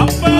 அப்பல